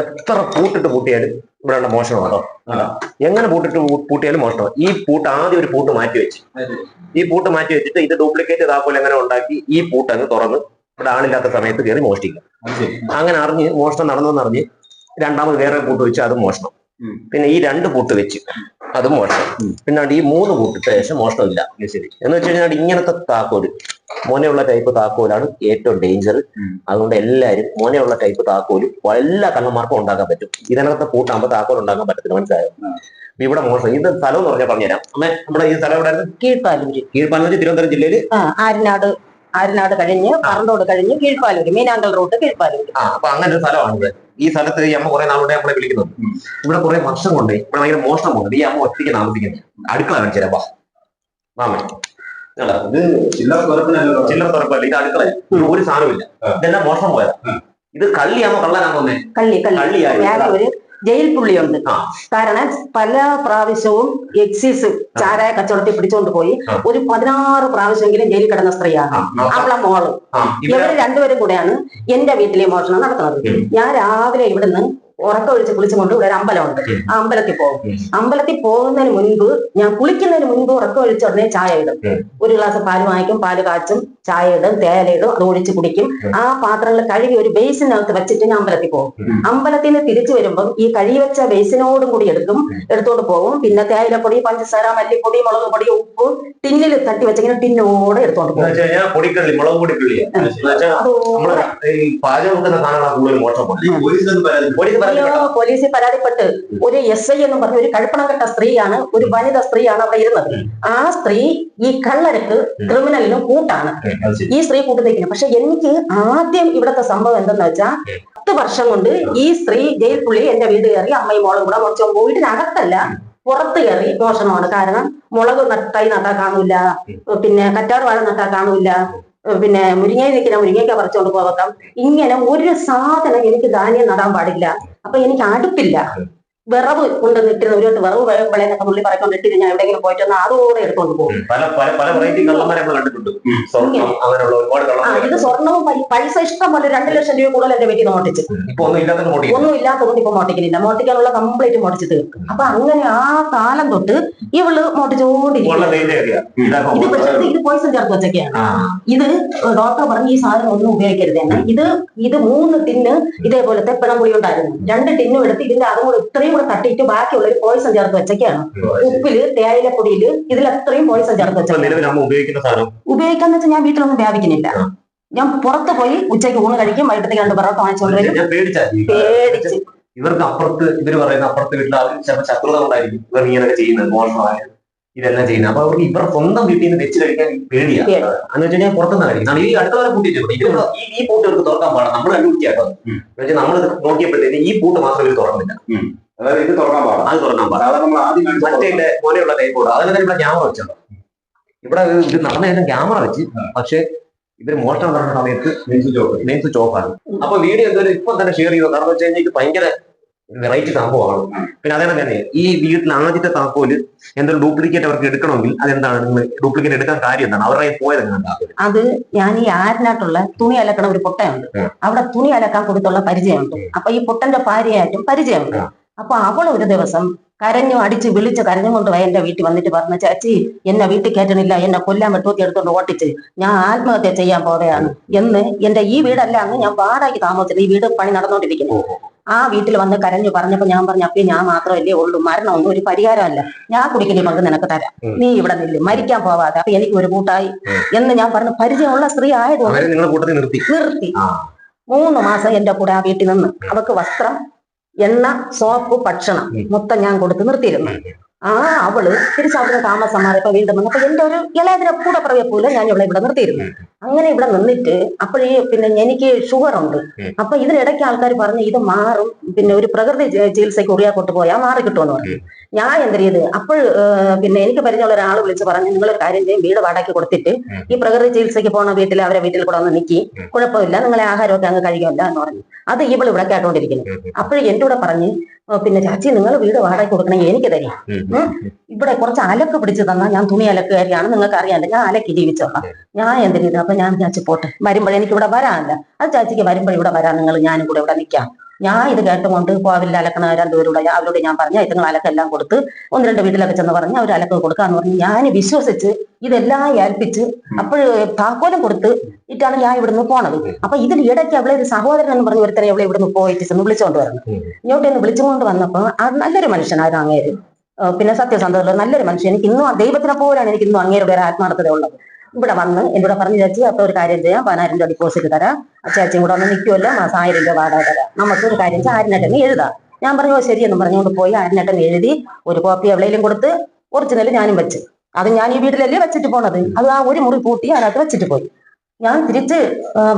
എത്ര പൂട്ടിട്ട് പൂട്ടിയാലും ഇവിടെ ഉള്ള മോഷണമാണോ എങ്ങനെ പൂട്ടിട്ട് പൂട്ടിയാലും മോഷണം ഈ പൂട്ട് ആദ്യം ഒരു പൂട്ട് മാറ്റി വെച്ച്. ഈ പൂട്ട് മാറ്റി വെച്ചിട്ട് ഇത് ഡ്യൂപ്ലിക്കേറ്റ് താക്കോൽ എങ്ങനെ ഉണ്ടാക്കി ഈ പൂട്ട് അങ്ങ് തുറന്ന് ഇവിടെ ആളില്ലാത്ത സമയത്ത് കയറി മോഷ്ടിക്കും. അങ്ങനെ അറിഞ്ഞ് മോഷണം നടന്നെന്ന് അറിഞ്ഞ് രണ്ടാമത് വേറെ പൂട്ട് വെച്ച് അത് മോഷണം. പിന്നെ ഈ രണ്ട് പൂട്ട് വെച്ച് അതും മോഷണം പിന്നാണ്ട് പിന്നെ ഈ മൂന്ന് കൂട്ടിട്ട് ശേഷം മോഷണമില്ല. ശരി. എന്ന് വെച്ച് കഴിഞ്ഞാൽ ഇങ്ങനത്തെ താക്കോൽ. മോനെയുള്ള ടൈപ്പ് താക്കോലാണ് ഏറ്റവും ഡേഞ്ചർ. അതുകൊണ്ട് എല്ലാവരും മോനെയുള്ള ടൈപ്പ് താക്കോൽ എല്ലാ കള്ളന്മാർക്കും ഉണ്ടാക്കാൻ പറ്റും. ഇതിനകത്തെ കൂട്ടാകുമ്പോൾ താക്കോൽ ഉണ്ടാക്കാൻ പറ്റത്തില്ല. മനസ്സിലായോ? ഇവിടെ മോശം ഇത് സ്ഥലം എന്ന് പറഞ്ഞാൽ പറഞ്ഞുതരാം. അമ്മേ നമ്മുടെ ഈ സ്ഥലം എവിടെ കീഴ്പാലൂരി കീഴ്പാലൂരി തിരുവനന്തപുരം ജില്ലയിൽ ആ ആരിനാട് ആരിനാട് കഴിഞ്ഞ് പറന്തോട് കഴിഞ്ഞ് കീഴ്പാലൂരി മീനാങ്കൽ റോഡ് കീഴ്പാലൂരി ആ അപ്പൊ അങ്ങനെ ഒരു സ്ഥലമാണ് ഇവിടെ ഈ സ്ഥലത്ത് ഈ അമ്മ കുറെ നാളുടെ നമ്മളെ വിളിക്കുന്നത് ഇവിടെ കുറെ വർഷം കൊണ്ട് ഇവിടെ ഭയങ്കര മോഷണം കൊണ്ട് ഈ അമ്മ ഒറ്റയ്ക്ക് താമസിക്കുന്നത് അടുക്കള കാണിച്ചു തരാം വാ. വാമേ ഇതാ, ഇത് ചില്ലറ തുറപ്പിനല്ലോ ചില്ലറ തുറപ്പല്ല ഇത് അടുക്കള ഒരു സാധനമില്ല ഇതെല്ലാം മോഷണം പോയതാ. ഇത് കള്ളിയാണോ കള്ളനാണോ കള്ളി കള്ളി. കള്ളിയായി. ജയിൽ പുള്ളിയുണ്ട്. കാരണം പല പ്രാവശ്യവും എക്സൈസ് ചാരായ കച്ചവടത്തിൽ പിടിച്ചുകൊണ്ട് പോയി. ഒരു പതിനാറ് പ്രാവശ്യമെങ്കിലും ജയിലിൽ കിടന്ന സ്ത്രീയാണ്. അവളെ മോൾ. ഇവർ രണ്ടുപേരും കൂടെയാണ് എന്റെ വീട്ടിലെ മോഷണം നടത്തുന്നത്. ഞാൻ രാവിലെ ഇവിടുന്ന് ഉറക്കം ഒഴിച്ച് കുളിച്ചുകൊണ്ട് ഇവിടെ ഒരു അമ്പലമുണ്ട്. ആ അമ്പലത്തിൽ പോകും. അമ്പലത്തിൽ പോകുന്നതിന് മുൻപ് ഞാൻ കുളിക്കുന്നതിന് മുൻപ് ഉറക്കം ഒഴിച്ച് ഉടനെ ചായ ഇടും. ഒരു ഗ്ലാസ് പാൽ വാങ്ങിക്കും പാൽ കാച്ചും ചായ ഇടും തേല ഇടും അത് ഒഴിച്ച് കുടിക്കും. ആ പാത്രങ്ങൾ കഴുകി ഒരു ബേസിനകത്ത് വെച്ചിട്ട് ഞാൻ അമ്പലത്തിൽ പോകും. അമ്പലത്തിൽ നിന്ന് തിരിച്ചു വരുമ്പം ഈ കഴുകി വെച്ച ബേസിനോടും കൂടി എടുക്കും എടുത്തോണ്ട് പോകും. പിന്നെ തേയിലപ്പൊടി പഞ്ചസാര മല്ലിപ്പൊടി മുളക് പൊടി ഉപ്പ് ടിന്നിൽ തട്ടി വെച്ചിങ്ങനെ ടിന്നോടെ എടുത്തോണ്ട് പോകും. പൊടിക്കള്ളി മുളക് പാചകം സാധനങ്ങളാണ് അയ്യോ, പോലീസിൽ പരാതിപ്പെട്ട് ഒരു എസ് ഐ എന്നും പറഞ്ഞ ഒരു കഴുപ്പണം കെട്ട സ്ത്രീയാണ് ഒരു വനിത സ്ത്രീയാണ് അവിടെ ഇരുന്നത്. ആ സ്ത്രീ ഈ കള്ളരക്ക് ക്രിമിനലിനും കൂട്ടാണ്. ഈ സ്ത്രീ കൂട്ടുന്നേക്കില്ല. പക്ഷെ എനിക്ക് ആദ്യം ഇവിടുത്തെ സംഭവം എന്തെന്ന് വെച്ചാൽ പത്ത് വർഷം കൊണ്ട് ഈ സ്ത്രീ ജയിൽ പുള്ളി എന്റെ വീട് കയറി അമ്മയും മോളും കൂടെ മുറിച്ചു വീട്ടിനകത്തല്ല പുറത്ത് കയറി മോഷണമാണ്. കാരണം മുളക് നട്ടായി നട്ടാ കാണൂല പിന്നെ കറ്റാർ വാഴ നട്ടാ കാണൂല പിന്നെ മുരിങ്ങ നിൽക്കുന്ന മുരിങ്ങയ്ക്ക പറിച്ചുകൊണ്ട് പോകാം ഇങ്ങനെ ഒരു സാധനം എനിക്ക് ധാന്യം നടാൻ പാടില്ല. അപ്പൊ എനിക്ക് അടുപ്പില്ല. വിറവ് കൊണ്ട് നിട്ടിരുന്ന ഒരു വിറവ് വിളയെന്നൊക്കെ പുള്ളി പറയുമ്പോൾ ഇട്ടിട്ട് ഞാൻ എവിടെയെങ്കിലും പോയിട്ട് വന്നാൽ അതോടെ എടുത്തോണ്ട് പോകും. പല പല പല വെറൈറ്റി കള്ളന്മാരെ നമ്മൾ കണ്ടിട്ടുണ്ട്. ഇത് സ്വർണവും പൈസ ഇഷ്ടം പോലെ രണ്ട് ലക്ഷം രൂപ കൂടുതൽ എന്റെ വീട്ടിൽ മോട്ടിച്ച് ഒന്നും ഇല്ലാത്തതുകൊണ്ട് ഇപ്പൊ മോട്ടിക്കുന്നില്ല മോട്ടിക്കാനുള്ള കംപ്ലീറ്റ് മോട്ടിച്ച് തീർക്കും. അപ്പൊ അങ്ങനെ ആ കാലം തൊട്ട് ഇവൾ മോട്ടിച്ചോണ്ടിരിക്കും ഇത് പക്ഷേ ഇത് പോയിസൺ ചേർത്ത് വെച്ചൊക്കെയാണ്. ഇത് ഡോക്ടർ പറഞ്ഞ് ഈ സാധനം ഒന്നും ഉപയോഗിക്കരുത് ഇത് ഇത് മൂന്ന് ടിന്ന് ഇതേപോലത്തെ പിണംപുളി ഉണ്ടായിരുന്നു. രണ്ട് ടിന്നും എടുത്ത് ഇതിന്റെ അതും കൂടെ ഇത്രയും കൂടെ തട്ടിയിട്ട് ബാക്കിയുള്ള ഒരു പോയിസൺ ചേർത്ത് വെച്ചൊക്കെയാണ്. ഉപ്പിൽ തേയിലപ്പൊടിയിൽ ഇതിൽ അത്രയും പോയിസൺ ചേർത്ത് വെച്ചാൽ ഉപയോഗിക്കുന്ന വെച്ചാൽ ഞാൻ വീട്ടിലൊന്നും വ്യാപിക്കുന്നില്ല. ഞാൻ പുറത്ത് പോയി ഉച്ചയ്ക്ക് ഊണ് കഴിക്കും വൈകിട്ടത്തേക്ക് രണ്ട് പൊറോട്ട വാങ്ങിച്ചോണ്ട് വരും ഞാൻ പേടിച്ചാ. പേടിച്ച്. ഇവർക്ക് അപ്പുറത്ത് ഇവർ പറയുന്ന അപ്പുറത്ത് വീട്ടിൽ അവർ ചിലപ്പോൾ ശത്രുത കൊണ്ടായിരിക്കും. ഇവർ ഇങ്ങനെയൊക്കെ ചെയ്യുന്നത് മോശമായ ഇതെല്ലാം ചെയ്യുന്നത്. അപ്പൊ അവർക്ക് ഇവരുടെ സ്വന്തം വീട്ടിൽ നിന്ന് വെച്ച് കഴിക്കാൻ പേടിയാണ് പേടി. എന്ന് വെച്ച് കഴിഞ്ഞാൽ പുറത്തുനിന്ന് കഴിക്കും. ഈ അടുത്ത വരെ പൂട്ടിയിട്ടുണ്ട് ഈ ഈ പൂട്ട് ഇവർക്ക് തുറക്കാൻ പാടാം നമ്മൾ കണ്ടുപിടിക്കാട്ടോ. എന്ന് വെച്ചാൽ നമ്മൾ നോക്കിയപ്പോഴത്തേക്ക് ഈ പൂട്ട് മാത്രം ഇവർ തുറന്നില്ല. അതായത് ഇത് തുറക്കാൻ പാടാം. അത് തുറക്കാൻ പാടാം. നമ്മൾ ആദ്യം കാണിച്ച മറ്റേ പോലെയുള്ള ടൈപ്പ് കൂടെ. അതിന് ഇവിടെ ക്യാമറ വെച്ചോ ഇവിടെ ഇത് നടന്ന ക്യാമറ വെച്ച്. പക്ഷെ ഇവർ മോഷണം നടന്ന സമയത്ത് മെയിൻസ്. മെയിൻ സ്വിച്ച് ആണ് അപ്പൊ വീഡിയോ എന്തോ ഇപ്പൊ തന്നെ ഷെയർ ചെയ്തു കാരണം വെച്ച് കഴിഞ്ഞാൽ ഭയങ്കര വെറൈറ്റി സംഭവമാണ്. പിന്നെ അതേ തന്നെ ഈ വീട്ടിൽ ആദ്യത്തെ താക്കോൽ എന്തൊരു ഡ്യൂപ്ലിക്കേറ്റ് അവർക്ക് എടുക്കണമെങ്കിൽ അതെന്താണ്? നിങ്ങൾ ഡ്യൂപ്ലിക്കേറ്റ് എടുക്കാൻ കാര്യം എന്താണ്? അവരുടെ പോയത് അത് ഞാൻ ഈ ആരിനായിട്ടുള്ള തുണി അലക്കണ ഒരു പൊട്ടയുണ്ട്. അവിടെ തുണി അലക്കാൻ കൊടുത്തുള്ള പരിചയമുണ്ട്. അപ്പൊ ഈ പൊട്ടന്റെ ഭാര്യയായിട്ടും പരിചയമുണ്ട്. അപ്പൊ അവൾ ഒരു ദിവസം കരഞ്ഞു അടിച്ച് വിളിച്ച് കരഞ്ഞു കൊണ്ട് പോയി എന്റെ വീട്ടിൽ വന്നിട്ട് പറഞ്ഞു ചാച്ചി എന്നെ വീട്ടിൽ കയറ്റണില്ല എന്നെ കൊല്ലാൻ വെട്ടൂത്തി എടുത്തോണ്ട് ഓട്ടിച്ച്. ഞാൻ ആത്മഹത്യ ചെയ്യാൻ പോവുകയാണ്. എന്ന് എന്റെ ഈ വീടല്ല അന്ന് ഞാൻ വാടകയ്ക്ക് താമസിച്ചത് ഈ വീട് പണി നടന്നുകൊണ്ടിരിക്കുന്നു ആ വീട്ടിൽ വന്ന് കരഞ്ഞു പറഞ്ഞപ്പോ ഞാൻ പറഞ്ഞു അപ്പൊ ഞാൻ മാത്രമല്ലേ ഉള്ളൂ. മരണമൊന്നും ഒരു പരിഹാരമല്ല. ഞാൻ കുടിക്കുന്ന പങ്ക് നിനക്ക് തരാം. നീ ഇവിടെ നില്ല്. മരിക്കാൻ പോവാതെ. അപ്പൊ എനിക്ക് ഒരു കൂട്ടായി. എന്ന് ഞാൻ പറഞ്ഞു പരിചയമുള്ള സ്ത്രീ ആയതുകൊണ്ട് നിർത്തി. നിർത്തി. മൂന്ന് മാസം എന്റെ കൂടെ ആ വീട്ടിൽ നിന്ന്. അവക്ക് വസ്ത്രം എണ്ണ സോപ്പ് ഭക്ഷണം. മൊത്തം ഞാൻ കൊടുത്ത് നിർത്തിയിരുന്നു ആ അവൾ തിരിച്ചവിടെ താമസം മാറിയപ്പോ വീണ്ടും വന്നപ്പോ എന്റെ ഒരു ഇളയതിനെ കൂടെ പറയ പോലെ ഞാൻ ഇവിടെ ഇവിടെ നിർത്തിയിരുന്നു. അങ്ങനെ ഇവിടെ നിന്നിട്ട് അപ്പോഴേ പിന്നെ എനിക്ക് ഷുഗർ ഉണ്ട്. അപ്പൊ ഇതിനിടയ്ക്ക് ആൾക്കാർ പറഞ്ഞു ഇത് മാറും പിന്നെ ഒരു പ്രകൃതി ചികിത്സയ്ക്ക് ഉറിയാക്കോട്ട് പോയാൽ മാറി കിട്ടുമെന്ന് പറഞ്ഞു ഞാൻ എന്ത് ചെയ്ത്? അപ്പോൾ പിന്നെ എനിക്ക് പരിചയമുള്ള ഒരാൾ വിളിച്ച് പറഞ്ഞു നിങ്ങൾ ഒരു കാര്യം ചെയ്യും വീട് വാടകയ്ക്ക് കൊടുത്തിട്ട് ഈ പ്രകൃതി ചികിത്സയ്ക്ക് പോണ വീട്ടിൽ അവരെ വീട്ടിൽ കൂടെ ഒന്ന് നിൽക്കി കുഴപ്പമില്ല നിങ്ങളെ ആഹാരമൊക്കെ അങ്ങ് കഴിക്കില്ല എന്ന് പറഞ്ഞു. അത് ഇവൾ ഇവിടെ കേട്ടോണ്ടിരിക്കുന്നു. അപ്പോഴും എന്റെ കൂടെ പറഞ്ഞ് "ഓ, പിന്നെ ചാച്ചി നിങ്ങൾ വീട് വാടക കൊടുക്കണമെങ്കിൽ എനിക്ക് തരി. ഇവിടെ കുറച്ച് അലക്ക് പിടിച്ചു തന്നാൽ ഞാൻ തുണി അലക്കുകാരിയാണ്. നിങ്ങൾക്ക് അറിയാമല്ലോ ഞാൻ അലക്കി ജീവിച്ചോളാം. ഞാൻ എന്തിനു അപ്പൊ ഞാൻ ചാച്ചി പോട്ടെ. വരുമ്പോഴേ എനിക്ക് ഇവിടെ വരാനല്ല. അത് ചാച്ചിക്ക് വരുമ്പോൾ ഇവിടെ വരാൻ നിങ്ങൾ ഞാനും കൂടെ ഇവിടെ നിൽക്കാം ഞാൻ ഇത് കേട്ടുകൊണ്ട് കോവിലിൽ അലക്കണ രണ്ടുപേരുടെ അവരോട് ഞാൻ പറഞ്ഞു ഇതുങ്ങൾ അലക്കെല്ലാം കൊടുത്ത് ഒന്ന് രണ്ട് വീട്ടിലൊക്കെ ചെന്ന് പറഞ്ഞ് അവർ അലക്ക് കൊടുക്കാന്ന് പറഞ്ഞ് ഞാൻ വിശ്വസിച്ച് ഇതെല്ലാം ഏൽപ്പിച്ച് അപ്പോൾ താക്കോലും കൊടുത്ത് ഇട്ടാണ് ഞാൻ ഇവിടുന്ന് പോണത്. അപ്പൊ ഇതിന് ഇടയ്ക്ക് അവളെ ഒരു സഹോദരൻ എന്ന് പറഞ്ഞ ഒരുത്തരെ അവളെ ഇവിടുന്ന് പോയിട്ട് ചെന്ന് വിളിച്ചുകൊണ്ട് വരണം. ഇങ്ങോട്ട് ഒന്ന് വിളിച്ചുകൊണ്ട് വന്നപ്പോ ആ നല്ലൊരു മനുഷ്യനായിരുന്നു അങ്ങേര്? പിന്നെ സത്യസന്ധതയുള്ള നല്ലൊരു മനുഷ്യൻ. എനിക്ക് ഇന്നും ദൈവത്തിനെ പോലാണ് എനിക്ക് ഇന്നും അങ്ങേരുടെ ഒരു ആത്മാർത്ഥത ഉള്ളത് ഇവിടെ വന്ന് എന്നോട് പറഞ്ഞു ചേച്ചി അപ്പൊ ഒരു കാര്യം ചെയ്യാം പതിനായിരം രൂപ ഡിപ്പോസിറ്റ് തരാം. ചേച്ചിയും കൂടെ ഒന്ന് നിൽക്കുമല്ലോ മാസം ആയിരം രൂപ വാടക തരാം. നമുക്ക് ഒരു കാര്യം ചെയ്യാം ആരിനട്ടെന്ന് എഴുതാം. ഞാൻ പറഞ്ഞു "ഓ, ശരിയെന്ന് പറഞ്ഞുകൊണ്ട് പോയി ആരിനെട്ടൻ എഴുതി ഒരു കോപ്പി എവിടെയെങ്കിലും കൊടുത്ത് ഒറിജിനൽ ഞാനും വെച്ച്. അത് ഞാൻ ഈ വീട്ടിലല്ലേ വെച്ചിട്ട് പോണത്? അത് ആ ഒരു മുറി കൂട്ടി അതിനകത്ത് വെച്ചിട്ട് പോയി. ഞാൻ തിരിച്ച്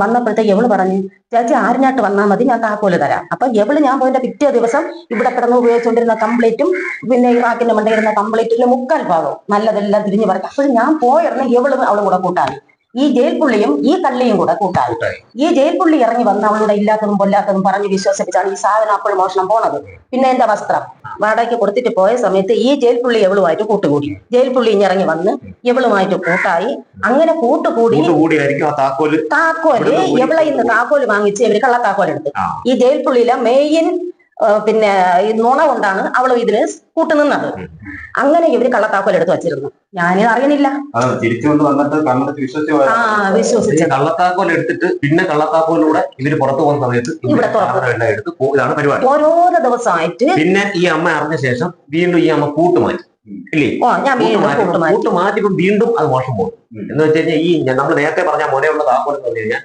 വന്നപ്പോഴത്തേക്ക് എവൾ പറഞ്ഞു ചേച്ചി ആരിനായിട്ട് വന്നാൽ മതി ഞാൻ താക്കോൽ തരാം. അപ്പൊ എവൾ ഞാൻ പോയതിന്റെ പിറ്റേ ദിവസം ഇവിടെ കിടന്ന് ഉപയോഗിച്ചുകൊണ്ടിരുന്ന കംപ്ലീറ്റും പിന്നെ ഇറാഖിന്റെ മണ്ടയിരുന്ന കംപ്ലീറ്റിന്റെ മുക്കാൽ ഭാഗവും നല്ലതെല്ലാം തിരിഞ്ഞു പറഞ്ഞു അപ്പോഴും ഞാൻ പോയിരുന്ന എവളും അവളും കൂടെ കൂട്ടായി ഈ ജയിൽ പുള്ളിയും ഈ കള്ളിയും കൂടെ കൂട്ടായി. ഈ ജയിൽ പുള്ളി ഇറങ്ങി വന്ന് അവളുടെ ഇല്ലാത്തതും പൊല്ലാത്തതും പറഞ്ഞ് വിശ്വസിപ്പിച്ചാണ് ഈ സാധനം അപ്പോൾ മോഷണം പോണത്. പിന്നെ എന്റെ വസ്ത്രം? വാടകയ്ക്ക് കൊടുത്തിട്ട് പോയ സമയത്ത് ഈ ജയിൽ പുള്ളി എവളുമായിട്ട് കൂട്ടുകൂടി. ജയിൽ പുള്ളി ഇറങ്ങി വന്ന് എവളുമായിട്ട് കൂട്ടായി. അങ്ങനെ കൂട്ടുകൂടി താക്കോൽ. എവളെ ഇന്ന് താക്കോൽ വാങ്ങിച്ച് ഇവർ കള്ളത്താക്കോലെടുത്ത്. ഈ ജയിൽ പുള്ളിയിലെ മെയിൻ പിന്നെ ഈ നുണ കൊണ്ടാണ് അവൾ ഇതിന് കൂട്ടുനിന്നത് അങ്ങനെ ഇവർ കള്ളത്താക്കോൽ എടുത്ത് വച്ചിരുന്നു. ഞാനിത് അറിയണില്ല. തിരിച്ചുകൊണ്ട് വന്നിട്ട് വിശ്വസിച്ച് ആ ഈ വിശ്വസിച്ചത് കള്ളത്താക്കോൽ എടുത്തിട്ട് പിന്നെ കള്ളത്താക്കോലിലൂടെ ഇവർ പുറത്തു പോകുന്ന സമയത്ത് ഇവിടെ. എടുത്ത് ഇതാണ് പരിപാടി. ഓരോരോ ദിവസമായിട്ട് പിന്നെ ഈ അമ്മ അറിഞ്ഞ ശേഷം വീണ്ടും ഈ അമ്മ കൂട്ടുമാറ്റി. ഇല്ലേ? ഓ ഞാൻ വീണ്ടും കൂട്ടുമാറ്റി. കൂട്ട് വീണ്ടും അത് മോശം പോകും. എന്ന് വെച്ച് കഴിഞ്ഞാൽ ഈ നമ്മൾ നേരത്തെ പറഞ്ഞ മോനെയുള്ള താക്കോൽ എന്ന് പറഞ്ഞു കഴിഞ്ഞാൽ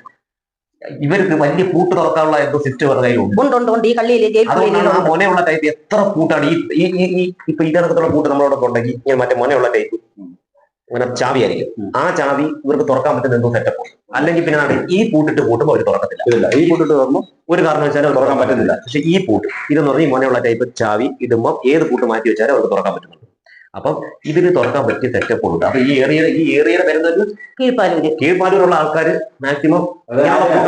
ഇവർക്ക് വലിയ പൂട്ട് തുറക്കാനുള്ള എന്തോ സിസ്റ്റം അവരുടെ കയ്യിലുണ്ട്. ഉണ്ട് ഉണ്ട് ഉണ്ട്. ഈ കള്ളിയിലെ ജയിൽ അതുകൊണ്ടാണ് ആ മോനെയുള്ള ടൈപ്പ് എത്ര പൂട്ടാണ്. ഈ ഈ ഈ- ഇപ്പൊ ഇതിനകത്തുള്ള പൂട്ട് നമ്മളോട് ഉണ്ടെങ്കിൽ ഇങ്ങനെ മറ്റേ മോനെയുള്ള ടൈപ്പ് ഇങ്ങനെ ചാവി ആയിരിക്കും. ആ ചാവി ഇവർക്ക് തുറക്കാൻ പറ്റുന്ന എന്തോ സെറ്റപ്പ് അല്ലെങ്കിൽ പിന്നെ എന്താണ് ഈ പൂട്ടിട്ട് പൂട്ടുമ്പോൾ അവർ തുറക്കത്തില്ല. ഇല്ല ഈ പൂട്ടിട്ട് തുറന്നോ? ഒരു കാരണവശാലും അത് തുറക്കാൻ പറ്റുന്നില്ല. പക്ഷെ ഈ പൂട്ട് ഇതെന്ന് പറഞ്ഞാൽ ഈ മോനെയുള്ള ടൈപ്പ് ചാവി ഇടുമ്പോൾ ഏത് പൂട്ട് മാറ്റി വെച്ചാലും അവർക്ക് തുറക്കാൻ പറ്റുന്നുണ്ട് അപ്പം ഇതിന് തുറക്കാൻ പറ്റിയ സെറ്റപ്പ് ഉണ്ട്. അപ്പൊ ഈ ഏറിയ ഈ ഏറിയ വരുന്നത് കീഴ്പാലൂര് കീഴ്പാലൂരുള്ള ആൾക്കാർ മാക്സിമം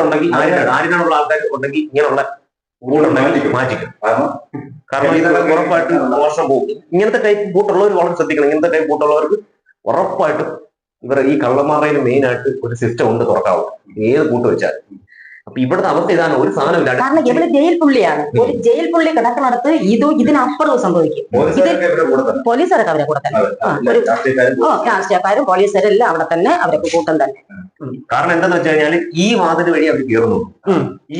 ഉണ്ടെങ്കിൽ ആരിനാണുള്ള ആൾക്കാർ ഉണ്ടെങ്കിൽ ഇങ്ങനെയുള്ള മാറ്റിക്കും. കാരണം കാരണം ഇത് ഉറപ്പായിട്ടും മോശം പോകും. ഇങ്ങനത്തെ ടൈപ്പ് ബൂട്ടുള്ളവർ വളരെ ശ്രദ്ധിക്കണം. ഇങ്ങനത്തെ ടൈപ്പ് ബൂട്ടുള്ളവർക്ക് ഉറപ്പായിട്ടും ഇവർ ഈ കള്ളന്മാരുടെ മെയിൻ ആയിട്ട് ഒരു സിസ്റ്റം ഉണ്ട് തുറക്കാവും. ഏത് കൂട്ട് വെച്ചാൽ അപ്പൊ ഇവിടുത്തെ അവസ്ഥ ഇതാണ് ഒരു സാധനമില്ല കാരണം ഇവിടെ ജയിൽ പുള്ളിയാണ്. ഒരു ജയിൽ പുള്ളി കിടക്കുന്നിടത്ത് ഇത് ഇതിനപ്പുറവും സംഭവിക്കും. പോലീസുകാരൊക്കെ ഇവിടെ അവരെ കൂടെ തന്നെ. ഒരു രാഷ്ട്രീയക്കാരും പോലീസുകാരും എല്ലാം അവിടെ തന്നെ അവരൊക്കെ കൂട്ടം തന്നെ. കാരണം എന്താന്ന് വെച്ച് കഴിഞ്ഞാൽ ഈ വാതിൽ വഴി അവർ കയറുന്നു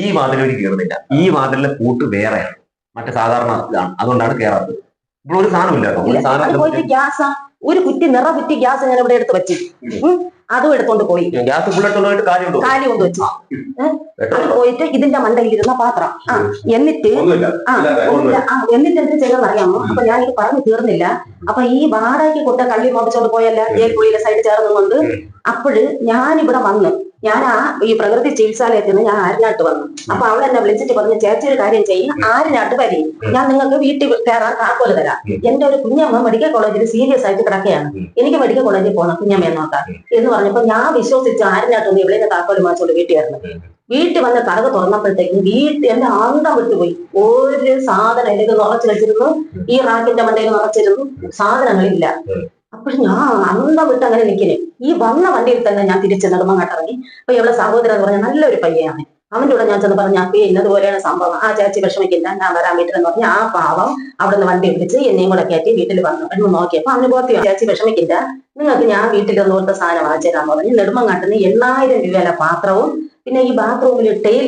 ഈ വാതിൽ വഴി കയറുന്നില്ല ഈ വാതിലിലെ കൂട്ട് വേറെയാണ്. മറ്റേ സാധാരണ ഇതാണ്. അതുകൊണ്ടാണ് കയറാത്തത് ഇപ്പോൾ ഒരു സാധനമില്ല ഒരു സാധനം പോയിട്ട് ഗ്യാസ്. ഒരു കുറ്റി നിറ കുറ്റി ഗ്യാസ് ഞാൻ ഇവിടെ എടുത്ത് വെച്ച്. അതും എടുത്തോണ്ട് പോയി. ഗ്യാസ് കാലി കൊണ്ട് വെച്ചു. അത് പോയിട്ട് ഇതിന്റെ മണ്ടയിൽ ഇരുന്ന പാത്രം. ആ എന്നിട്ട് ആ എന്നിട്ട് എന്ത് ചെയ്തെന്ന് അറിയാമോ? അപ്പൊ ഞാൻ ഇത് പറഞ്ഞു തീർന്നില്ല. അപ്പൊ ഈ വാടകയ്ക്ക് കൊട്ട കള്ളി മോപ്പിച്ചോണ്ട് പോയല്ല? ജയിൽക്കുള്ളിയിലെ സൈഡ് ചേർന്നുകൊണ്ട് അപ്പോഴ് ഞാനിവിടെ വന്ന് ഞാൻ ആ ഈ പ്രകൃതി ചികിത്സാലയത്തിൽ നിന്ന് ഞാൻ ആരിനാട്ട് വന്നു. അപ്പൊ അവൾ എന്നെ വിളിച്ചിട്ട് പറഞ്ഞു ചേച്ചി ഒരു കാര്യം ചെയ്യും ആരിനാട്ട് വരി? ഞാൻ നിങ്ങൾക്ക് വീട്ടിൽ കയറാൻ താക്കോൽ തരാം. എന്റെ ഒരു കുഞ്ഞമ്മ മെഡിക്കൽ കോളേജിൽ സീരിയസ് ആയിട്ട് കിടക്കുകയാണ്. എനിക്ക് മെഡിക്കൽ കോളേജിൽ പോകണം കുഞ്ഞമ്മയെ നോക്കാം എന്ന് പറഞ്ഞപ്പോ ഞാൻ വിശ്വസിച്ച് ആരിനാട്ട് ഒന്ന് ഇവിടെ താക്കോൽ മാച്ചോണ്ട് വീട്ടിൽ വരുന്നത് വീട്ടിൽ വന്ന് കടക തുറന്നപ്പോഴത്തേക്കും വീട്ടിൽ എന്റെ അന്തം വിട്ടുപോയി ഒരു സാധനം എനിക്ക് നിറച്ചു വെച്ചിരുന്നു. ഈ റാക്കിന്റെ മണ്ടയിൽ നിറച്ചിരുന്നു. സാധനങ്ങളില്ല. അപ്പോഴും ഞാൻ അന്ത വിട്ട് അങ്ങനെ നിൽക്കില്ല ഈ വന്ന വണ്ടിയിൽ തന്നെ ഞാൻ തിരിച്ച് നെടുമങ്ങാട്ടിറങ്ങി അപ്പൊ ഇവിടെ സഹോദരൻ എന്ന് പറഞ്ഞ നല്ലൊരു പയ്യാണ് അവന്റെ കൂടെ ഞാൻ ചെന്ന് പറഞ്ഞു അപ്പൊ ഇന്നതുപോലെയാണ് സംഭവം. ആ ചേച്ചി വിഷമിക്കില്ല ഞാൻ വരാൻ വീട്ടിലെന്ന് പറഞ്ഞു ആ പാവം അവിടുന്ന് വണ്ടി പിടിച്ച് എന്നെയും കൂടെ കയറ്റി വീട്ടിൽ വന്നു. എന്ന് നോക്കിയപ്പോ അവന് ബോധ്യം ചേച്ചി വിഷമിക്കില്ല നിങ്ങൾക്ക് ഞാൻ വീട്ടിൽ ഒന്നുകൊടുത്ത സാധനം വാങ്ങിച്ചു തരാന്ന് പറഞ്ഞ് നെടുമങ്ങാട്ടിന് എണ്ണായിരം രൂപയിലെ പാത്രവും പിന്നെ ഈ ബാത്റൂമിൽ ടൈൽ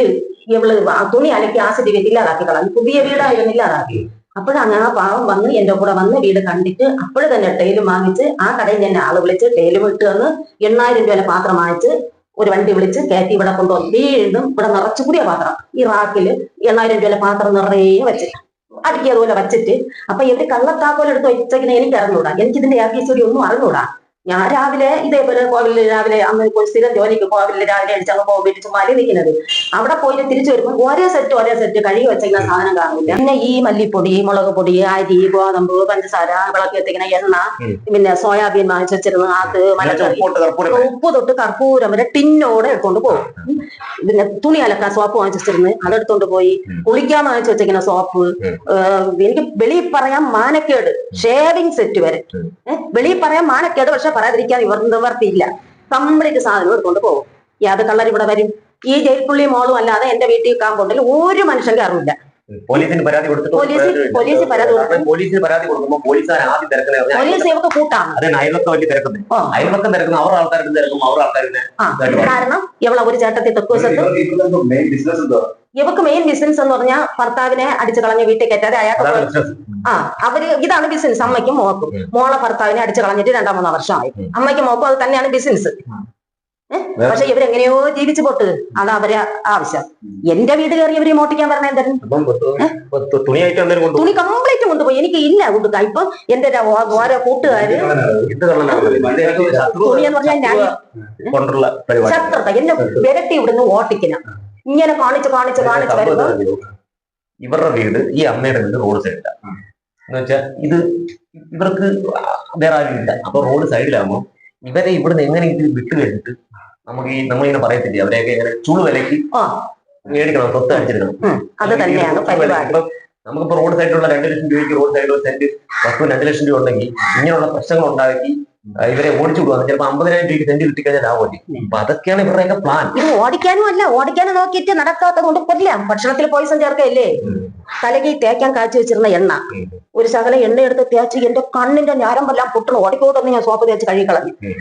ഇവൾ തുണി അലക്കി ആസിഡ് ഇല്ലാതാക്കി കളഞ്ഞു. പുതിയ വീടായിരുന്നു ഇല്ലാതാക്കി. അപ്പോഴാണ് ആ പാവം വന്ന് എന്റെ കൂടെ വന്ന് വീട് കണ്ടിട്ട് അപ്പോഴ് തന്നെ ടൈലും വാങ്ങിച്ച് ആ കടയിൽ തന്നെ ആൾ വിളിച്ച് ടൈലും ഇട്ട് വന്ന് എണ്ണായിരം രൂപയുടെ പാത്രം വാങ്ങിച്ച് ഒരു വണ്ടി വിളിച്ച് കയറ്റി ഇവിടെ കൊണ്ടുവന്നു. വീണ്ടും ഇവിടെ നിറച്ചു കൂടിയ പാത്രം ഈ റാക്കിൽ എണ്ണായിരം രൂപയുടെ പാത്രം നിറയെ വെച്ചിട്ട് അടുക്കിയതുപോലെ വെച്ചിട്ട്. അപ്പൊ ഇവർ കള്ളത്താക്കോലെടുത്ത് വെച്ചിങ്ങനെ എനിക്ക് അറിഞ്ഞൂടാ എനിക്ക് ഇതിന്റെ ഒന്നും അറിഞ്ഞൂടാ. ഞാൻ രാവിലെ ഇതേപോലെ കോവിലിൽ രാവിലെ അന്ന് സ്ഥിരം ജോലിക്ക് കോവിലിൽ രാവിലെ അടിച്ചങ്ങ് പോകും ചുമ്മാലി നിൽക്കുന്നത്. അവിടെ പോയിട്ട് തിരിച്ചു വരുമ്പോൾ ഒരേ സെറ്റ് ഒരേ സെറ്റ് കഴുകി വെച്ചിരിക്കുന്ന സാധനം കാണില്ല പിന്നെ ഈ മല്ലിപ്പൊടി മുളക് പൊടി അരി ഗോതമ്പ് പഞ്ചസാര വിളക്ക് എത്തിക്കുന്ന എണ്ണ പിന്നെ സോയാബീൻ വാങ്ങിച്ചു വെച്ചിരുന്ന അത് മലക്കറി. ഉപ്പ് തൊട്ട് കർപ്പൂരം വരെ. ടിന്നോടെ എടുത്തോണ്ട് പോകും. പിന്നെ തുണി അലക്കാൻ സോപ്പ് വാങ്ങിച്ചു വെച്ചിരുന്ന് അതെടുത്തോണ്ട് പോയി. കുളിക്കാൻ വാങ്ങിച്ചു വെച്ചിരിക്കുന്ന സോപ്പ്. എനിക്ക് വെളിയിൽ പറയാൻ മാനക്കേട്. ഷേവിംഗ് സെറ്റ് വരെ. വെളിയിൽ പറയാൻ മാനക്കേട്. പക്ഷെ പറയാതിരിക്കാൻ ഇവർ നിവർത്തിയില്ല. കംപ്ലീറ്റ് സാധനം എടുത്തുകൊണ്ട് പോകും. ഈ അത് കള്ളർ ഇവിടെ വരും. ഈ ജയിൽപ്പുള്ളി മോളും അല്ലാതെ എന്റെ വീട്ടിൽ കാമ്പൗണ്ടിൽ ഒരു മനുഷ്യന്റെ അറിവില്ല. പോലീസിന് പരാതി കൊടുത്തിട്ട് പോലീസ് പോലീസ് പരാതി കൊടുത്തു കാരണം പരാതി കൊടുക്കുമ്പോൾ പോലീസുകാർ ആദ്യം തിരക്കുന്നത് പോലീസ് ഇവർക്ക് കൂട്ടാണ്. അതെ അയൽവക്കം വലിയ തിരക്കുന്നത് ആ. അയൽവക്കം തിരക്കുന്ന അവർ ആൾക്കാരുടെ തിരക്കും? അവർ ആൾക്കാരുടെ കാരണം ഇവളെ ഒരു ചേട്ടത്തി തെക്ക് വശത്ത് മെയിൻ ഇവക്ക് മെയിൻ ബിസിനസ് എന്ന് പറഞ്ഞാൽ ഭർത്താവിനെ അടിച്ചു കളഞ്ഞ വീട്ടിൽ കയറ്റാതെ അയാൾക്ക് ആ അവർ ഇതാണ് ബിസിനസ് അമ്മയ്ക്കും മോക്കും മോളെ ഭർത്താവിനെ അടിച്ചു കളഞ്ഞിട്ട് രണ്ടാം മൂന്നാം വർഷമായി. അമ്മയ്ക്കും മോക്കും അത് തന്നെയാണ് ബിസിനസ് പക്ഷെ ഇവരെങ്ങനെയോ ജീവിച്ചു പോട്ട്. അതാ അവരെ ആവശ്യം. എന്റെ വീട് കയറി ഇവർ മോട്ടിക്കാൻ പറഞ്ഞ എന്തായിരുന്നു തുണി കംപ്ലീറ്റ് കൊണ്ടുപോയി എനിക്ക് ഇല്ല കൊടുക്കാൻ ഇപ്പൊ എന്റെ ഓരോ കൂട്ടുകാര് തുണി എന്ന് പറഞ്ഞാൽ ഞാൻ ശത്രുത. എന്നെ വിരട്ടി ഇവിടുന്ന് ഓട്ടിക്കണം ഇങ്ങനെ കാണിച്ച് കാണിച്ച് കാണിച്ച് വരുമ്പോ ഇവരുടെ വീട് ഈ അമ്മയുടെ വീട് റോഡ് സൈഡിലാണ് എന്ന് വെച്ചാൽ ഇത് ഇവർക്ക് വേറെ ആരും ഇല്ല അപ്പൊ റോഡ് സൈഡിലാകുമ്പോൾ ഇവരെ ഇവിടുന്ന് എങ്ങനെ ഇത് വിട്ടു കഴിഞ്ഞിട്ട് നമുക്ക് ഈ നമ്മളിങ്ങനെ പറയത്തില്ലേ അവരെയൊക്കെ ഇങ്ങനെ ചുളു വിലക്ക് ആ മേടിക്കണം തൊത്ത് അടിച്ചെടുക്കണം. അത് തന്നെയാണ് പരിപാടി. നമുക്കിപ്പോ റോഡ് സൈഡിലുള്ള രണ്ട് ലക്ഷം രൂപയ്ക്ക് റോഡ് സൈഡിൽ സെന്റ് വസ്തു രണ്ട് ലക്ഷം രൂപ ഉണ്ടെങ്കിൽ ഇങ്ങനെയുള്ള പ്രശ്നങ്ങൾ ഉണ്ടാക്കി ഇവരെ ഓടിച്ചു വിടുക ചിലപ്പോ അമ്പതിനായിരം രൂപയ്ക്ക് സെന്റ് കിട്ടിക്കഴിഞ്ഞാൽ ഓടി അപ്പൊ അതൊക്കെയാണ് ഇവരുടെ പ്ലാൻ ഇത് ഓടിക്കാനും അല്ല ഓടിക്കാനും നോക്കിയിട്ട് നടക്കാത്തത് കൊണ്ട് കൊല്ലാം ഭക്ഷണത്തിൽ പോയിസം ചേർക്കല്ലേ തലകി തേക്കാൻ കാച്ചു വെച്ചിരുന്ന എണ്ണ. ഒരു ശകലം എണ്ണ എടുത്ത് തേച്ച് എന്റെ കണ്ണിന്റെ ഞാരമ്പെല്ലാം പൊട്ടണം. ഓടിക്കോട്ടെന്ന് ഞാൻ സോപ്പ് തേച്ച് കഴുകിക്കളഞ്ഞു ഏ,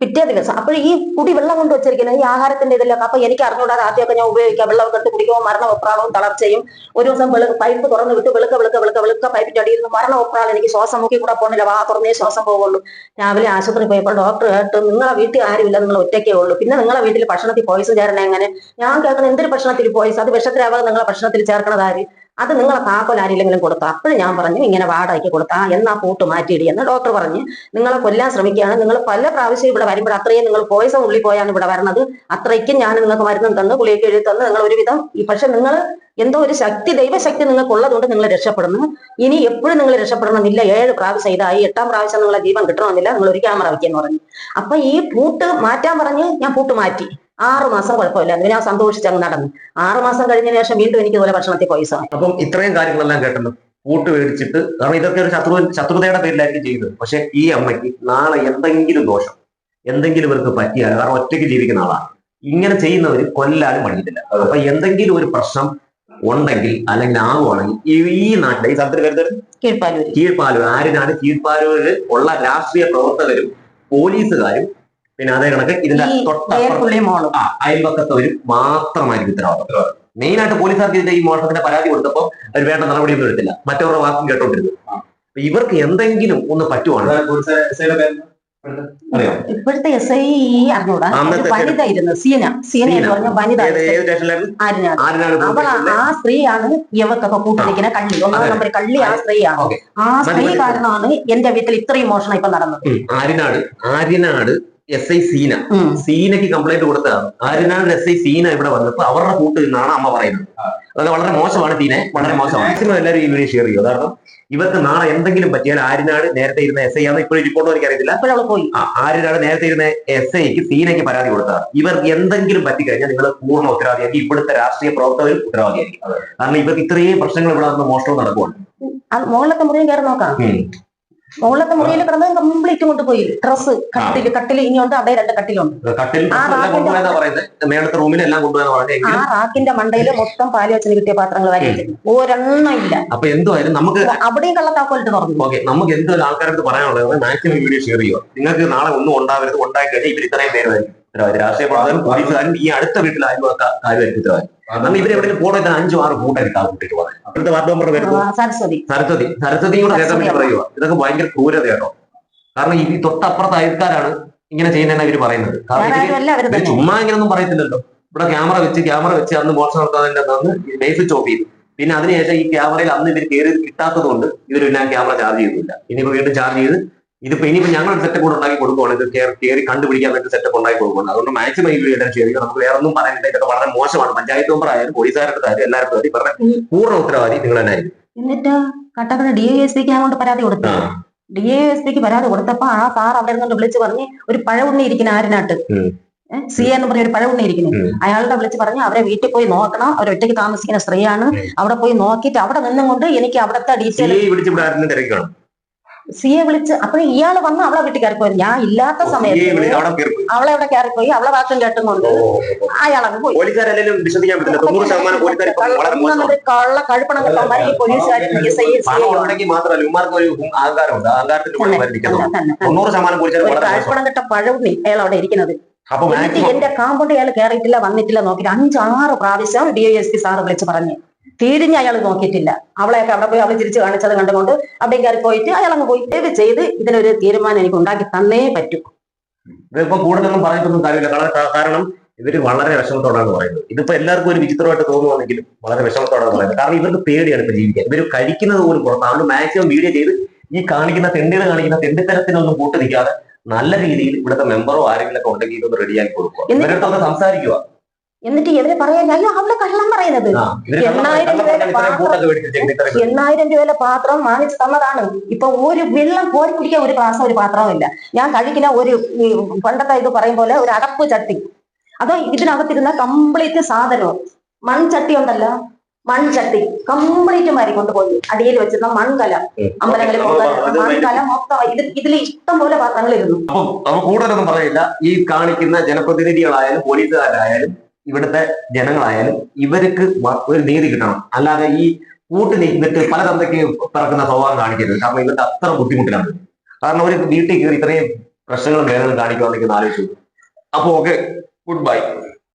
പിറ്റേ ദിവസം. അപ്പോൾ ഈ കുടി വെള്ളം കൊണ്ട് വെച്ചിരിക്കുന്നത് ഈ ആഹാരത്തിന്റെ ഇതിലൊക്കെ അപ്പൊ എനിക്ക് അറിഞ്ഞൂടാതെ ആദ്യമൊക്കെ ഞാൻ ഉപയോഗിക്കാം വെള്ളം എടുത്ത് കുടിക്കുമ്പോൾ മരണ ഒപ്രാളവും തളർച്ചയും ഒരു ദിവസം പൈപ്പ് തുറന്ന് വിട്ട് വെളുക്ക വെളുക്ക വെളുക്ക വെളുക്ക പൈപ്പിന്റെ അടിയിൽ നിന്ന് മരണ ഒപ്രാൾ എനിക്ക് ശ്വാസം മുക്കി കൂടെ പോണില്ല. വാ തുറന്നേ ശ്വാസം പോകുള്ളൂ രാവിലെ ആശുപത്രി പോയപ്പോൾ ഡോക്ടർ കേട്ട് നിങ്ങളെ വീട്ടിൽ ആരുമില്ല നിങ്ങൾ ഒറ്റയ്ക്കേ ഉള്ളൂ. പിന്നെ നിങ്ങളെ വീട്ടിൽ ഭക്ഷണത്തിൽ പോയിസം ചേരണ എങ്ങനെ? ഞാൻ കേൾക്കുന്ന എന്തൊരു ഭക്ഷണത്തിൽ പോയിസ് അത് വിഷത്തിലാവാതെ നിങ്ങളെ ഭക്ഷണത്തിൽ ചേർക്കണത് ആര്? അത് നിങ്ങളെ താക്കോൽ ആരെങ്കിലും കൊടുത്താ. അപ്പോഴും ഞാൻ പറഞ്ഞു ഇങ്ങനെ വാടാക്കി കൊടുത്താ എന്നാ പൂട്ട് മാറ്റിയിടി എന്ന് ഡോക്ടർ പറഞ്ഞ്. നിങ്ങളെ കൊല്ലാൻ ശ്രമിക്കുകയാണ്. നിങ്ങൾ പല പ്രാവശ്യം ഇവിടെ വരുമ്പോൾ അത്രയും നിങ്ങൾ പോയസം ഉള്ളി പോയാണ് ഇവിടെ വരുന്നത് അത്രയ്ക്കും ഞാൻ നിങ്ങൾക്ക് മരുന്നും തന്ന് ഗുളിയൊക്കെ എഴുതി തന്ന്. നിങ്ങൾ ഒരുവിധം പക്ഷെ നിങ്ങൾ എന്തോ ഒരു ശക്തി ദൈവശക്തി നിങ്ങൾക്ക് ഉള്ളതുകൊണ്ട് നിങ്ങൾ രക്ഷപ്പെടുന്നു. ഇനി എപ്പോഴും നിങ്ങൾ രക്ഷപ്പെടണമെന്നില്ല. ഏഴ് പ്രാവശ്യം ഇതായി എട്ടാം പ്രാവശ്യം നിങ്ങളെ ജീവൻ കിട്ടണമെന്നില്ല. നിങ്ങൾ ഒരു ക്യാമറ വയ്ക്കാന്ന് പറഞ്ഞു. അപ്പൊ ഈ പൂട്ട് മാറ്റാൻ പറഞ്ഞ് ഞാൻ പൂട്ട് മാറ്റി. ആറ് മാസം കുഴപ്പമില്ല. ഞാൻ സന്തോഷിച്ച് അങ്ങ് നടന്നു. ആറ് മാസം കഴിഞ്ഞതിന് ശേഷം വീണ്ടും എനിക്ക് ഇതുപോലെ ഭക്ഷണത്തിൽ പൈസ അപ്പം ഇത്രയും കാര്യങ്ങളെല്ലാം കേട്ടല്ലോ. കൂട്ട് മേടിച്ചിട്ട് കാരണം ഇതൊക്കെ ഒരു ശത്രു ശത്രുതയുടെ പേരിലായിരിക്കും ചെയ്യുന്നത് പക്ഷെ ഈ അമ്മയ്ക്ക് നാളെ എന്തെങ്കിലും ദോഷം എന്തെങ്കിലും ഇവർക്ക് പറ്റിയാൽ കാരണം ഒറ്റയ്ക്ക് ജീവിക്കുന്ന ആളാണ്. ഇങ്ങനെ ചെയ്യുന്നവർ കൊല്ലാനും മടിയില്ല അപ്പൊ എന്തെങ്കിലും ഒരു പ്രശ്നം ഉണ്ടെങ്കിൽ അല്ലെങ്കിൽ ആകുവാണെങ്കിൽ ഈ ഈ നാട്ടിലെ ഈ സ്ഥലത്തിന് വരുന്നത് കീഴ്പാലൂർ കീഴ്പാലൂർ ആരിനാണ് കീഴ്പാലൂരിൽ ഉള്ള രാഷ്ട്രീയ പ്രവർത്തകരും പോലീസുകാരും പിന്നെ അതേ കണക്ക് ഇതിന്റെ തൊട്ടപ്പുറം മോളും. ആ മാത്രമായിരിക്കും ഉത്തരവാദിത്വം മെയിൻ ആയിട്ട് പോലീസുകാർക്ക് ഇതിന്റെ ഈ മോഷണത്തിന്റെ പരാതി കൊടുത്തപ്പോൾ അവർ വേണ്ട നടപടിയൊന്നും എടുത്തില്ല. മറ്റവരുടെ വാക്കും കേട്ടോണ്ടിരുന്നു. ഇവർക്ക് എന്തെങ്കിലും ഒന്ന് പറ്റുവാണ്. ഇപ്പോഴത്തെ എസ് ഐ അറിഞ്ഞൂടാ? അന്നത്തെ ഒരു വനിത ഇരുന്നു സീന. സീന എന്ന് പറഞ്ഞ വനിത അവൾ ആ സ്ത്രീയാണ് ഇവക്കൊക്കെ കൂട്ടിരിക്കുന്ന കള്ളി. ഒന്നാം നമ്പർ കള്ളി ആ സ്ത്രീയാണ്. ആ സ്ത്രീ കാരണമാണ് എന്റെ വീട്ടിൽ ഇത്രയും മോഷണം ഇപ്പൊ നടന്നത്. ആര്യനാട് ആര്യനാട് എസ് ഐ സീന സീനക്ക് സീനയ്ക്ക് കംപ്ലൈന്റ് കൊടുത്തതാണ് ആര്യനാട് എസ് ഐ സീന ഇവിടെ വന്നപ്പോ അവരുടെ കൂട്ട് നിന്നാണ് അമ്മ പറയുന്നത്. അതൊക്കെ വളരെ മോശമാണ് സീനെ. വളരെ മോശമാണ്. മാക്സിമം എല്ലാവരും ഈ വീഡിയോ ഷെയർ ചെയ്യും കാരണം ഇവർക്ക് നാളെ എന്തെങ്കിലും പറ്റിയാൽ ആര്യനാട് നേരത്തെ ഇരുന്ന എസ് ഐ ആണ്? ഇപ്പോഴും റിപ്പോർട്ട് എനിക്ക് അറിയത്തില്ല അപ്പോഴവൾ പോയി. ആ ആര്യനാട് നേരത്തെ ഇരുന്ന എസ് ഐക്ക് സീനയ്ക്ക് പരാതി കൊടുത്തതാണ് ഇവർക്ക് എന്തെങ്കിലും പറ്റിക്കഴിഞ്ഞാൽ നിങ്ങൾ പൂർണ ഉത്തരവാദിയാക്കി. ഇവിടുത്തെ രാഷ്ട്രീയ പ്രവർത്തകരും ഉത്തരവാദിയായിരിക്കും കാരണം ഇവർക്ക് ഇത്രയും പ്രശ്നങ്ങൾ ഇവിടെ നടന്ന മോഷണം നടക്കുവാണ്. അത് മുകളിലത്തെ മുറിയും കയറി നോക്കാം. മുകളിലത്തെ മുറിയിൽ കിടന്നത് കംപ്ലീറ്റ് കൊണ്ടുപോയി ഡ്രസ് കട്ടിൽ കട്ടിൽ ഇനിയുണ്ട് അതേ രണ്ട് കട്ടിലുണ്ട്. ആ, റാക്കിന്റെ- ആ റാക്കിന്റെ മണ്ടയിൽ മൊത്തം പാൽ വെച്ചിന് കിട്ടിയ പാത്രങ്ങൾ വരെ ഒരെണ്ണം ഇല്ല. അപ്പൊ എന്തായാലും നമുക്ക് അവിടെയും കള്ളത്താക്കോലിട്ട് തുറന്നു. ഓക്കെ നമുക്ക് എന്തോ ആൾക്കാർക്ക് പറയാനുള്ളത് മാക്സിമം വീഡിയോ ഷെയർ ചെയ്യുക. നിങ്ങൾക്ക് നാളെ ഒന്നും ഉണ്ടാവരുത്. ഉണ്ടായി കഴിഞ്ഞാൽ ഇവർ ഇത്രയും പേര് ഉത്തരവാദി രാഷ്ട്രീയ പ്രവർത്തകരും പോലീസുകാരും ഈ അടുത്ത വീട്ടിൽ അയൽവക്ക കാര്യമായിരിക്കും ഉത്തരവാദി കാരണം ഇവരെ എവിടെയും പോകണം ഇത് അഞ്ചും ആറ് കൂട്ടായിരിക്കും ആ കുട്ടിക്ക് പറയാം ഇവിടുത്തെ വാർഡ് മെമ്പർ ആ, സരസ്വതി. സരസ്വതി. സരസ്വതിയും കൂടെ കേൾക്കാൻ പറയുക ഇതൊക്കെ ഭയങ്കര ക്രൂരതയാണോ കാരണം ഈ തൊട്ടപ്പുറത്ത് അയൽക്കാരാണ് ഇങ്ങനെ ചെയ്യുന്നതെന്ന് ഇവർ പറയുന്നത്. കാരണം ഇവർ ആരും അവർ തന്നെ. ചുമ്മാ ഇങ്ങനൊന്നും പറയത്തില്ലല്ലോ. ഇവിടെ ക്യാമറ വെച്ച് ക്യാമറ വെച്ച് അന്ന് മോഷണം നടത്താതിന്റെ അന്ന് ലൈഫ് സ്വിച്ച് ഓഫ് ചെയ്തു. പിന്നെ അതിനുശേഷം ഈ ക്യാമറയിൽ അന്ന് ഇവർ കയറി കിട്ടാത്തത് കൊണ്ട് ഇവരെല്ലാം ക്യാമറ ചാർജ് ചെയ്തില്ല. ഇനിയിപ്പോ വീണ്ടും ചാർജ് ചെയ്ത് ഇതിപ്പോ ഇനിയിപ്പോ ഞങ്ങൾ സെറ്റപ്പ് കൂടെ ഉണ്ടാക്കി കൊടുക്കുവാണ്. ഇത് കയറി കണ്ടുപിടിക്കാൻ വേണ്ടി സെറ്റപ്പ് ഉണ്ടാക്കി കൊടുക്കുന്നത് അതുകൊണ്ട് മാക്സിമം ഈ വീഡിയോ ചെയ്യുക നമുക്ക് വേറെ ഒന്നും പറയാനില്ല. ഇതൊക്കെ വളരെ മോശമാണ്. പഞ്ചായത്ത് മെമ്പർ ആയാലും പോലീസുകാരുടെ ആയാലും എല്ലാവരുടെ കാര്യം ഇവരുടെ പൂർണ ഉത്തരവാദി നിങ്ങൾ തന്നെ ആയിരിക്കും. എന്നിട്ട് കട്ടപ്പന ഡി എസ് പിക്ക് അങ്ങോട്ട് പരാതി കൊടുത്തു. ഡി എസ് പിക്ക് പരാതി കൊടുത്തപ്പോ ആ സാർ അവിടെ നിന്നുകൊണ്ട് വിളിച്ച് പറഞ്ഞ് ഒരു പഴവുണ്ണി ഇരിക്കുന്ന ആരിനാട്ട് സി എന്ന് പറഞ്ഞ ഒരു പഴവുണ്ണി ഇരിക്കുന്നു. അയാളുടെ വിളിച്ച് പറഞ്ഞ് അവരെ വീട്ടിൽ പോയി നോക്കണം. അവർ ഒറ്റയ്ക്ക് താമസിക്കുന്ന സ്ത്രീയാണ്. അവിടെ പോയി നോക്കിയിട്ട് അവിടെ നിന്നും കൊണ്ട് എനിക്ക് അവിടുത്തെ ഡീറ്റെയിൽ ഐ പിടിച്ച് ഇവിടെ ആരും തിരക്കണം സി എ വിളിച്ച് അപ്പൊ ഇയാൾ വന്ന് അവളെ വീട്ടിൽ കയറിപ്പോയി. ഞാൻ ഇല്ലാത്ത സമയത്ത് അവളെ അവിടെ കയറിപ്പോയി. അവളെ വാക്കും കേട്ടുന്നുണ്ട്. അയാളങ്ങ് പോയി. കള്ള കഴുപ്പണം കിട്ടാൻ ഈ പോലീസുകാരും കഴുപ്പണം കിട്ട പഴവുണ്ണി അയാൾ അവിടെ ഇരിക്കുന്നത്. എന്റെ കാമ്പൗണ്ട് അയാൾ കയറിയിട്ടില്ല വന്നിട്ടില്ല നോക്കിയിട്ട് അഞ്ചാറ് പ്രാവശ്യം ഡി എസ് പി സാറ് വിളിച്ച് പറഞ്ഞു. തിരിഞ്ഞ് അയാൾ നോക്കിയിട്ടില്ല. അവളെയൊക്കെ അവിടെ പോയി അവൾ തിരിച്ചു കാണിച്ചത് കണ്ടുകൊണ്ട് അവിടെ കയറി പോയിട്ട് അയാൾ അങ്ങ് പോയി. ദയവ് ചെയ്ത് ഇതിനൊരു തീരുമാനം എനിക്ക് ഉണ്ടാക്കി തന്നേ പറ്റൂ. ഇതിപ്പോ കൂടുതലൊന്നും പറഞ്ഞിട്ടൊന്നും കാര്യമില്ല. കാരണം ഇവർ വളരെ വിഷമത്തോടാണ് പറയുന്നത്. ഇതിപ്പോ എല്ലാവർക്കും ഒരു വിചിത്രമായിട്ട് തോന്നുവാണെങ്കിലും വളരെ വിഷമത്തോടാണ് പറയുന്നത്. കാരണം ഇവർക്ക് പേടിയാണ് ഇപ്പൊ ജീവിക്കാൻ. ഇവർ കഴിക്കുന്നത് പോലും പുറത്ത്. അതുകൊണ്ട് മാക്സിമം വീഡിയോ ചെയ്ത് ഈ കാണിക്കുന്ന തെണ്ടികൾ കാണിക്കുന്ന തെണ്ടിത്തരത്തിനൊന്നും കൂട്ടു നിൽക്കാതെ നല്ല രീതിയിൽ ഇവിടുത്തെ മെമ്പറോ ആരെങ്കിലും ഒക്കെ ഉണ്ടെങ്കിൽ ഇതൊന്ന് റെഡിയാക്കി കൊടുക്കുക. ഇവരുടെ സംസാരിക്കുക. എന്നിട്ട് ഇവർ പറയാൻ അയ്യോ അവൾ കള്ളം പറയുന്നത്. എണ്ണായിരം രൂപയുടെ പാത്രം എണ്ണായിരം രൂപയിലെ പാത്രം വാങ്ങിച്ചു തന്നതാണ്. ഇപ്പൊ ഒരു വെള്ളം കോരി കുടിക്കാൻ ഒരു ഗ്ലാസ് ഒരു പാത്രവും ഇല്ല. ഞാൻ കഴിക്കുന്ന ഒരു പണ്ടത്തെ ഇത് പറയും പോലെ ഒരു അടപ്പ് ചട്ടി. അതോ ഇതിനകത്തിരുന്ന കംപ്ലീറ്റ് സാധനവും. മൺചട്ടി ഉണ്ടല്ലോ. മൺചട്ടി. കംപ്ലീറ്റ് മാറി കൊണ്ടുപോയി അടിയിൽ വെച്ചിരുന്ന മൺകല. അമ്പലങ്ങളിൽ മൺകല മൊത്തം ഇത് ഇതിൽ ഇഷ്ടം പോലെ പാത്രങ്ങളിരുന്നു. അപ്പൊ കൂടുതലൊന്നും പറയില്ല. ഈ കാണിക്കുന്ന ജനപ്രതിനിധികളായാലും പോലീസുകാരായാലും ഇവിടുത്തെ ജനങ്ങളായാലും ഇവർക്ക് ഒരു നീതി കിട്ടണം. അല്ലാതെ ഈ കൂട്ടി നിന്നിട്ട് പല തന്തയ്ക്ക് പിറക്കുന്ന സ്വഭാവം കാണിക്കരുത്. കാരണം ഇവർക്ക് അത്ര ബുദ്ധിമുട്ടിലാണ്. കാരണം ഒരു വീട്ടിൽ കയറി ഇത്രയും പ്രശ്നങ്ങളും വേദനകളും കാണിക്കുവാണെങ്കിൽ ആലോചിച്ചു അപ്പൊ ഓക്കെ ഗുഡ് ബൈ